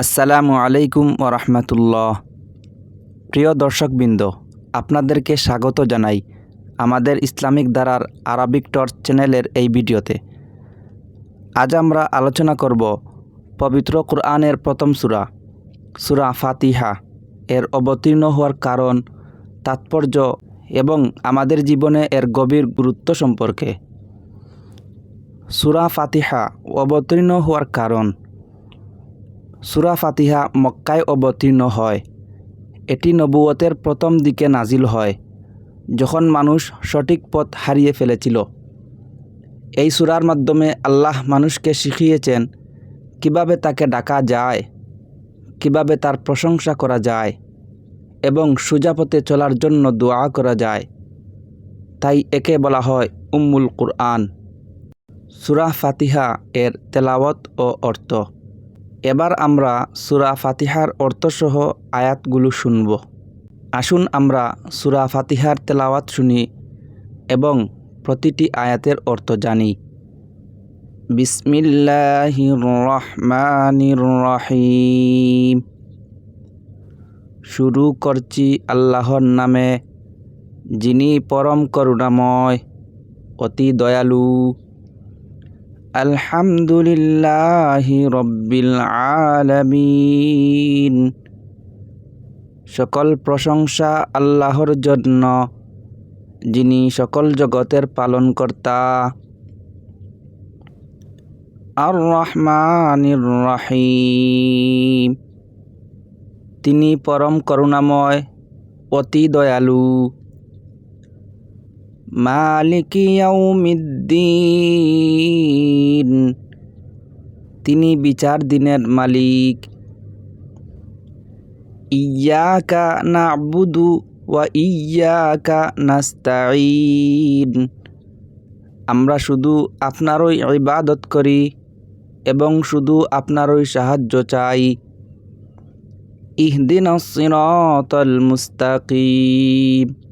আসসালামু আলাইকুম ওরহমতুল্লাহ প্রিয় দর্শকবৃন্দ, আপনাদেরকে স্বাগত জানাই আমাদের ইসলামিক দ্বারার আরবিক টর্চ চ্যানেলের এই ভিডিওতে। আজ আমরা আলোচনা করব পবিত্র কোরআনের প্রথম সুরা সুরা ফাতিহা। এর অবতীর্ণ হওয়ার কারণ, তাৎপর্য এবং আমাদের জীবনে এর গভীর গুরুত্ব সম্পর্কে। সুরা ফাতিহা অবতীর্ণ হওয়ার কারণ সূরা ফাতিহা মক্কায় অবতীর্ণ হয়। এটি নবুয়তের প্রথম দিকে নাজিল হয়, যখন মানুষ সঠিক পথ হারিয়ে ফেলেছিল। এই সুরার মাধ্যমে আল্লাহ মানুষকে শিখিয়েছেন কীভাবে তাকে ডাকা যায়, কীভাবে তার প্রশংসা করা যায় এবং সুজাপথে চলার জন্য দোয়া করা যায়। তাই একে বলা হয় উম্মুল কুরআন। সূরা ফাতিহা এর তেলাওয়াত ও অর্থ এবার আমরা সুরা ফাতিহার অর্থসহ আয়াতগুলো শুনব। আসুন আমরা সুরা ফাতিহার তেলাওয়াত শুনি এবং প্রতিটি আয়াতের অর্থ জানি। বিসমিল্লাহির রহমানির রহিম। শুরু করছি আল্লাহর নামে, যিনি পরম করুণাময়, অতি দয়ালু। আলহামদুলিল্লাহি রব্বিল আলামিন। সকল প্রশংসা আল্লাহর জন্য, যিনি সকল জগতের পালনকর্তা। আর রহমানির রহিম। তিনি পরম করুণাময়, অতি দয়ালু। মালিকি তিনি বিচার দিনের মালিক। ইয়াকা নাবুদু ওয়া ইয়াকা নাস্তাইন আমরা শুধু আপনারই ইবাদত করি এবং শুধু আপনারই সাহায্য চাই। ইহদিন সিরাতাল মুস্তাকিম।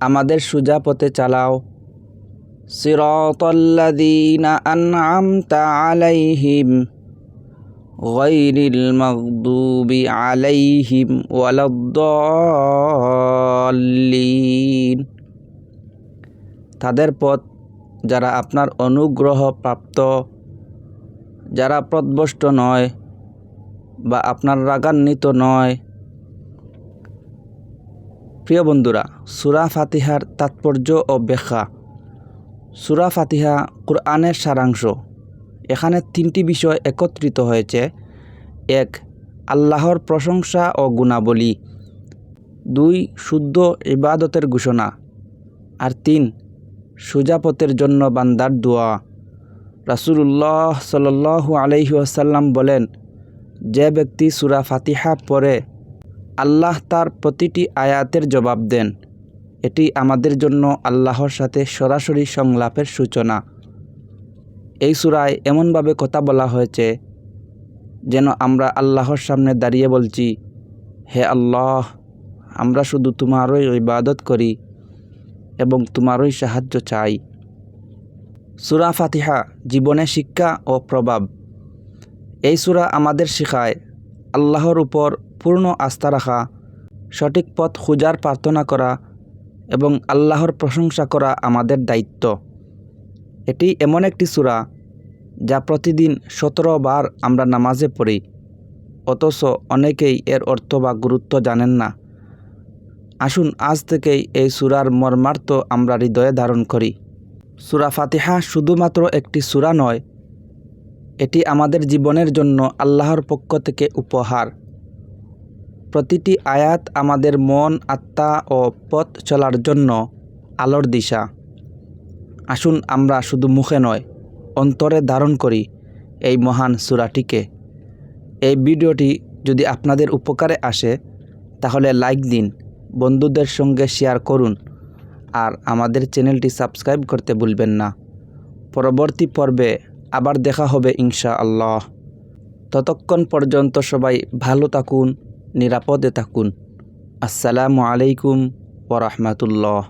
আমাদের সুজা পথে চালাও। সিরাতাল্লাযীনা আন'আমতা আলাইহিম গায়রিল আলাইহিম ওয়ালাদ-দাল্লিন। তাদের পথ, যারা আপনার অনুগ্রহ প্রাপ্ত, যারা পথভ্রষ্ট নয় বা আপনার রাগান্বিত নয় প্রিয় বন্ধুরা, সুরা ফাতিহার তাৎপর্য ও ব্যাখ্যা। সুরা ফাতিহা কোরআনের সারাংশ। এখানে তিনটি বিষয় একত্রিত হয়েছে। এক, আল্লাহর প্রশংসা ও গুণাবলী। দুই, শুদ্ধ ইবাদতের ঘোষণা। আর তিন, সুজাপতের জন্য বান্দার দোয়া। রাসুল্লাহ সাল্লু আলহি আসাল্লাম বলেন, যে ব্যক্তি সুরা ফাতিহা পড়ে আল্লাহ তার প্রতিটি আয়াতের জবাব দেন। এটি আমাদের জন্য আল্লাহর সাথে সরাসরি সংলাপের সূচনা। এই সুরায় এমনভাবে কথা বলা হয়েছে, যেন আমরা আল্লাহর সামনে দাঁড়িয়ে বলছি, হে আল্লাহ, আমরা শুধু তোমারই ইবাদত করি এবং তোমারই সাহায্য চাই। সুরা ফাতিহা, জীবনে শিক্ষা ও প্রভাব। এই সুরা আমাদের শেখায়, আল্লাহর উপর পূর্ণ আস্থা রাখা, সঠিক পথ খোঁজার প্রার্থনা করা এবং আল্লাহর প্রশংসা করা আমাদের দায়িত্ব। এটি এমন একটি সুরা যা প্রতিদিন সতেরো বার আমরা নামাজে পড়ি, অথচ অনেকেই এর অর্থ বা গুরুত্ব জানেন না। আসুন আজ থেকেই এই সুরার মর্মার্থ আমরা হৃদয়ে ধারণ করি। সুরা ফাতিহা শুধুমাত্র একটি সুরা নয়, এটি আমাদের জীবনের জন্য আল্লাহর পক্ষ থেকে উপহার। প্রতিটি আয়াত আমাদের মন, আত্মা ও পথ চলার জন্য আলোর দিশা। আসুন আমরা শুধু মুখে নয়, অন্তরে ধারণ করি এই মহান সুরাটিকে। এই ভিডিওটি যদি আপনাদের উপকারে আসে, তাহলে লাইক দিন, বন্ধুদের সঙ্গে শেয়ার করুন, আর আমাদের চ্যানেলটি সাবস্ক্রাইব করতে ভুলবেন না। পরবর্তী পর্বে আবার দেখা হবে ইনশা আল্লাহ ততক্ষণ পর্যন্ত সবাই ভালো থাকুন নিরাপদে থাকুন। আসসালামু আলাইকুম ওরহমতুল্লাহ